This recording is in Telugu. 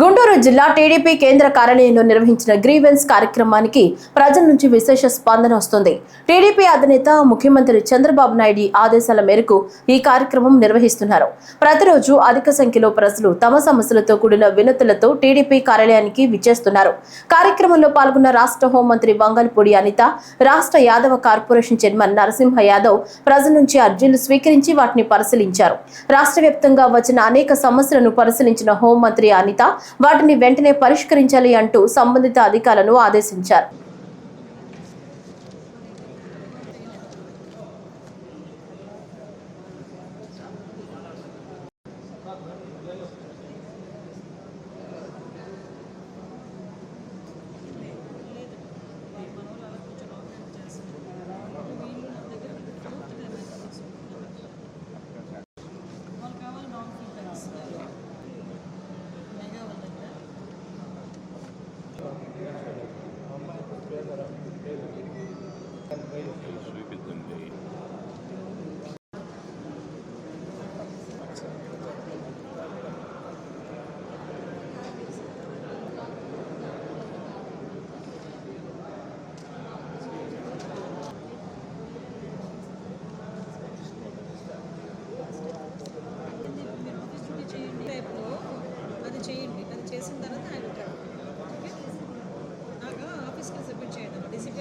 గుంటూరు జిల్లా టీడీపీ కేంద్ర కార్యాలయంలో నిర్వహించిన గ్రీవెన్స్ కార్యక్రమానికి ప్రజల నుంచి విశేష స్పందన వస్తుంది. టీడీపీ అధినేత ముఖ్యమంత్రి చంద్రబాబు నాయుడు ఆదేశాల మేరకు ఈ కార్యక్రమం నిర్వహిస్తున్నారు. ప్రతిరోజు అధిక సంఖ్యలో ప్రజలు తమ సమస్యలతో కూడిన వినతులతో టీడీపీ కార్యాలయానికి విచ్చేస్తున్నారు. కార్యక్రమంలో పాల్గొన్న రాష్ట్ర హోంమంత్రి వంగల్పూడి అనిత రాష్ట్ర యాదవ కార్పొరేషన్ చైర్మన్ నరసింహ యాదవ్ ప్రజల నుంచి అర్జీలు స్వీకరించి వాటిని పరిశీలించారు. రాష్ట్ర వ్యాప్తంగా వచ్చిన అనేక సమస్యలను పరిశీలించిన హోంమంత్రి అనిత వాటిని వెంటనే పరిష్కరించాలి అంటూ సంబంధిత అధికారులను ఆదేశించారు. చూపిద్దండి Esse